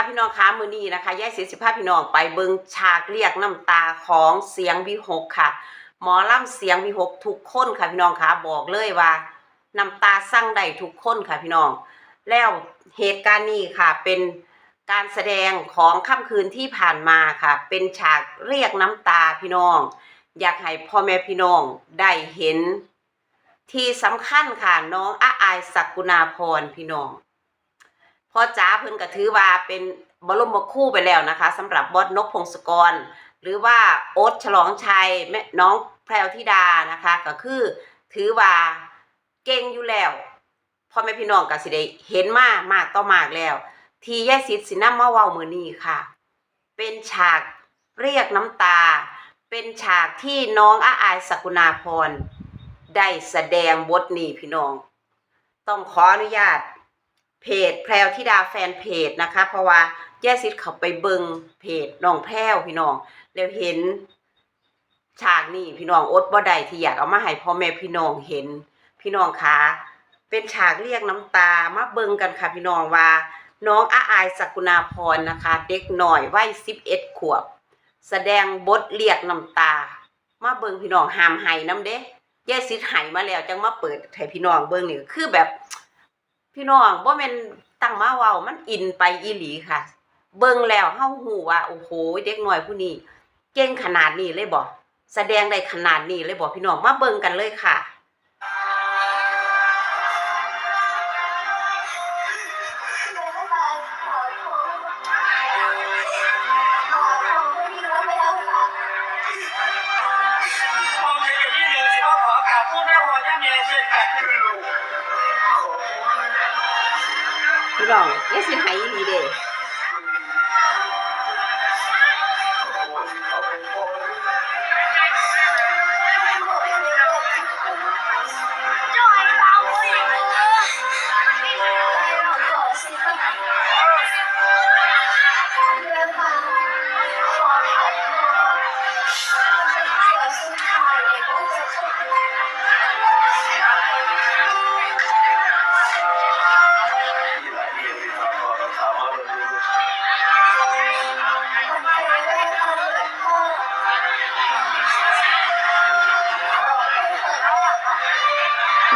ค่ะพี่น้องคะมือนี้นะคะยายเสียสิภาพพี่น้องไปเบิงฉากเรียกน้ำตาของเสียงวิหกค่ะ หมอล่ำเสียงวิหกทุกคนค่ะพี่น้องคะบอกเลยว่าน้ำตาสั่งได้ทุกคนค่ะพี่น้อง แล้วเหตุการณ์นี้ค่ะเป็นการแสดงของค่ำคืนที่ผ่านมาค่ะ เป็นฉากเรียกน้ำตาพี่น้อง อยากให้พ่อแม่พี่น้องได้เห็น ที่สำคัญค่ะน้องอาอายศักกุณาพรพี่น้อง พ่อจ๋าเพิ่นก็ถือว่าเป็นบรมคู่ไปแล้วนะคะสำหรับบอสนกพงศกร หรือว่าโอ๊ตฉลองชัยแม่น้องแพรวธิดานะคะ ก็คือถือว่าเก่งอยู่แล้วพ่อแม่พี่น้องก็สิได้เห็นมากมากต่อมากแล้ว ทีแยสิทธิ์สินำมาเว้ามือนี้ค่ะ เป็นฉากเรียกน้ำตา เป็นฉากที่น้องอาอายสกุณาพรได้แสดงบทนี้พี่น้อง ต้องขออนุญาต เพจแพรวธิดาแฟนเพจนะคะ เพราะว่าแย่ซิดเขาไปเบิงเพจน้องแพรวพี่น้องแล้วเห็นฉากนี้พี่น้องอดบ่ได้ที่อยากเอามาให้พ่อแม่พี่น้องเห็นพี่น้องคะเป็นฉากเรียกน้ำตามาเบิงกันค่ะพี่น้องว่า น้องอาอายสกุณาพรนะคะ เด็กหน่อยวัยสิบเอ็ดขวบ แสดงบทเรียกน้ำตา มาเบิงพี่น้องหามไห้น้ำเด้แย่ซิดไห้มาแล้วจังมาเปิดให้พี่น้องเบิงนี่คือแบบ พี่น้องบ่แม่นตั้งมาเว้ามันอินไปอีหลีค่ะ เบิ่งแล้วเฮาฮู้ว่าโอ้โหเด็กน้อยผู้นี้เก่งขนาดนี้เลยบ่แสดงได้ขนาดนี้เลยบ่พี่น้องมาเบิ่งกันเลยค่ะ พี่น้องอย่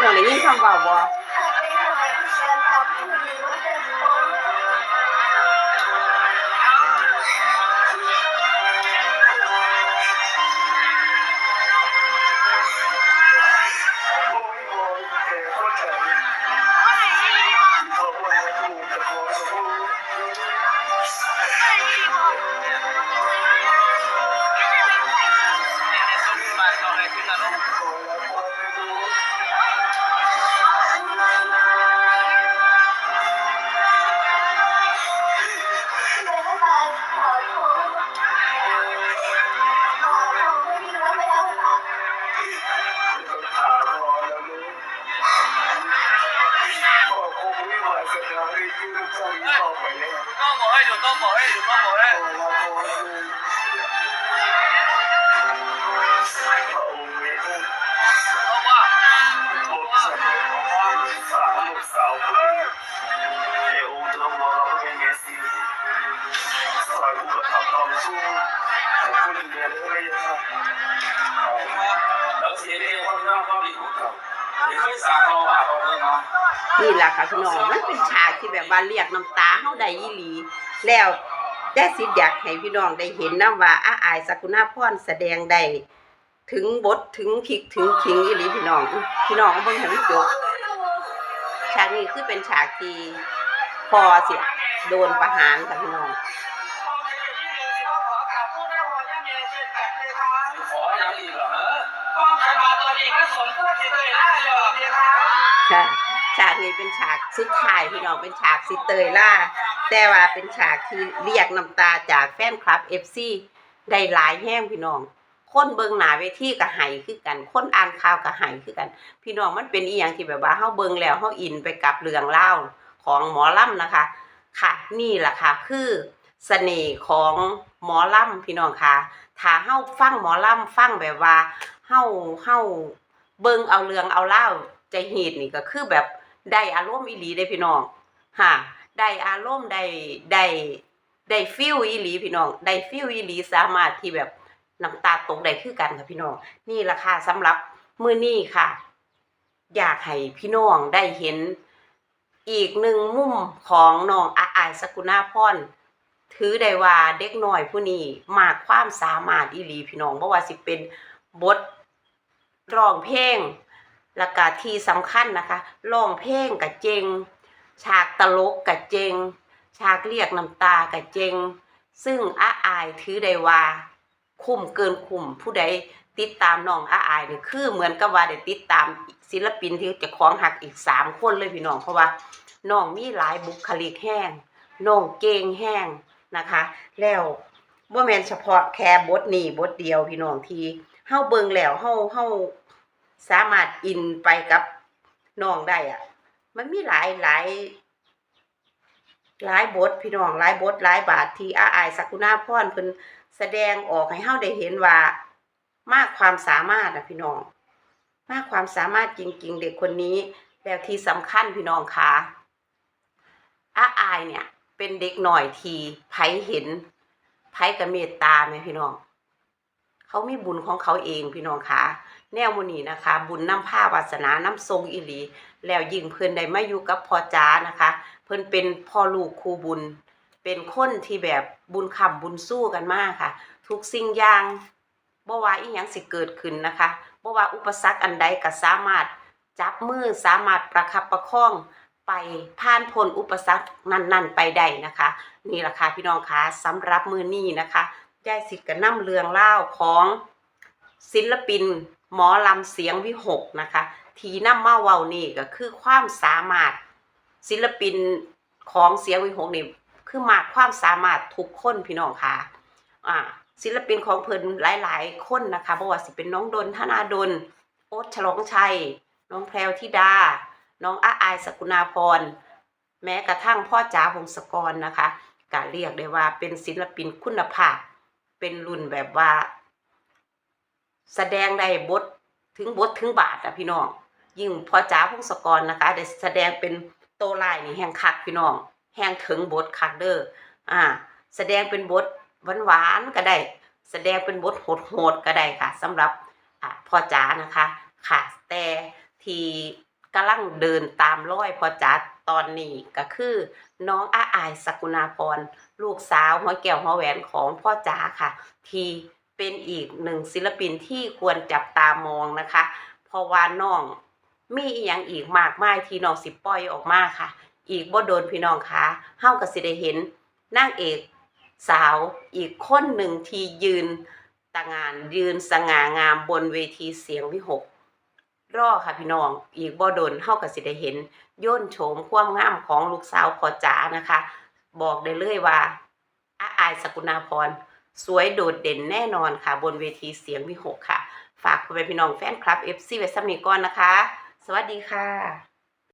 าสิให้อีห ต้องบอก นี่ล่ะค่ะพี่น้องมันเป็นฉากที่แบบว่าเรียกน้ำตาเฮาได้อีหลี แล้วได้สิอยากให้พี่น้องได้เห็นนะว่าอาอายสกุณาพรแสดงได้ถึงบทถึงพลิกถึงคิงอีหลีพี่น้องพี่น้องเอาเบิ่งให้มันจบฉากนี้คือเป็นฉากที่พอเสียโดนประหารค่ะพี่น้องขออย่างอีกเหรอฮะค่ะ ฉากนี้เป็นฉากสุดท้ายพี่น้องเป็นฉากสิเตยล่าแต่ว่าเป็นฉากที่เรียกน้ำตาจากแฟนคลับ FC ได้หลายแห้งพี่น้อง คนเบิงหนาเวทีก็ไห้คือกัน คนอ่านข่าวก็ไห้คือกัน พี่น้องมันเป็นอีหยังที่แบบว่าเฮาเบิงแล้วเฮาอินไปกับเรื่องเล่าของหมอลำนะคะ ค่ะ นี่แหละค่ะคือเสน่ห์ของหมอลำพี่น้องค่ะถ้าเฮาฟังหมอลำฟังแบบว่าเฮาเฮาเบิงเอาเรื่องเอาเล่าใจเหตุนี่ก็คือแบบ ได้อารมณ์อีหลีได้พี่น้องค่ะได้อารมณ์ได้ได้ได้ฟิลอีหลีพี่น้องได้ฟิลอีหลีสามารถที่แบบน้ำตาตกได้คือกันค่ะพี่น้อง นี่ราคาสำหรับมื้อนี้ค่ะ อยากให้พี่น้องได้เห็นอีกหนึ่งมุมของน้องอาอายสกุณาพรถือได้ว่าเด็กน้อยผู้นี้มากความสามารถอีหลีพี่น้องบ่ว่าสิเป็นบทร้องเพลง แล้วก็ที่สำคัญนะคะร้องเพลงกับเจง ฉากตลกกับเจง ฉากเรียกน้ำตากับเจง ซึ่งอาอายถือได้ว่า คุ้มเกินคุ้มผู้ใดติดตามน้องอาอายนี่คือเหมือนกับว่าได้ติดตามศิลปินที่จะคล้าของหักอีกสามคนเลยพี่น้องเพราะว่าน้องมีหลายบุคลิกแห้งน้องเก่งแห้งนะคะ แล้วบ่แมนเฉพาะแค่บทนี้บทเดียวพี่น้องที่เฮาเบิ่งแล้วเฮาเฮา สามารถอินไปกับน้องได้อะมันมีหลายหลายหลายบทพี่น้องหลายบทหลายบาทที่อาอายสักุณาพรเพิ่นแสดงออกให้เฮาได้เห็นว่ามากความสามารถนะพี่น้อง มากความสามารถจริง ๆ เด็กคนนี้แล้วที่สำคัญพี่น้องคะอาอายเนี่ย เป็นเด็กหน่อยทีไผเห็นไผกับเมตตาไหมพี่น้อง เขามีบุญของเขาเองพี่น้องคะแนวมูนีนะคะ บุญน้ำผ้าวาสนาน้ำทรงอิลีแล้วยิ่งเพิ่อนได้มาอยู่กับพ่อจ้านะคะ เพิ่อนเป็นพ่อลูกครูบุญ เป็นคนที่แบบบุญคำบุญสู้กันมากค่ะ ทุกสิ่งอย่างบ่ว่าอีหยังสิเกิดขึ้นนะคะบ่ว่าอุปสรรคอันใดก็สามารถจับมือสามารถประคับประคองไปผ่านพ้นอุปสรรคนั้นๆ ไปได้นะคะ นี่แหละค่ะพี่น้องคะสำหรับมือนี้นะคะ ยายสิทธิ์ก็นำเรืองเล่าของศิลปินหมอลำเสียงวิหกนะคะ ทีน้ำมาเวานี่ก็คือความสามารถศิลปินของเสียงวิหกนี่คือมากความสามารถทุกคนพี่น้องค่ะอ่าศิลปินของเพิ่นหลาย ๆ คนนะคะบ่ว่าสิเป็นน้องดนธนาดลโอ๊ตฉลองชัย น้องแพรวธิดา น้องอาอายสกุณาพร แม้กระทั่งพ่อจ๋าพงศกรนะคะก็เรียกได้ว่าเป็นศิลปินคุณภาพ เป็นรุ่นแบบว่า แสดงได้บทถึงบทถึงบาทอะพี่น้อง ยิ่งพ่อจ๋าพงศกรนะคะได้แสดงเป็นโตลายนี่แห่งคักพี่น้อง แห่งถึงบทคักเด้ออ่า แสดงเป็นบทหวานๆก็ได้ แสดงเป็นบทโหดๆก็ได้ค่ะสำหรับอ่าพ่อจ๋านะคะ ค่ะแต่ที่กำลังเดินตามร้อยพ่อจ๋า ตอนนี้ก็คือน้องอาอายสกุณาพร ลูกสาวหัวแก้วหัวแหวนของพ่อจ๋าค่ะ ที่เป็นอีกหนึ่งศิลปินที่ควรจับตามองนะคะ เพราะว่าน้องมีอีหยังอีกมากมายที่น้องสิปล่อยออกมาค่ะ อีกบ่โดนพี่น้องคะเฮาก็สิได้เห็นนางเอกสาวอีกคนหนึ่งที่ยืนตางานยืนสง่างามบนเวทีเสียงวิหก รอค่ะพี่น้อง อีกบ่โดนเฮาก็สิได้เห็นย่นโฉมความงามของลูกสาวพอจ๋านะคะ บอกได้เลยว่าอาอายสกุณาพร สวยโดดเด่นแน่นอนค่ะ บนเวทีเสียงวิหกค่ะ ฝากคุณเป็นพี่น้องแฟนคลับเอฟซีเว้สำนีก่อนนะคะ สวัสดีค่ะ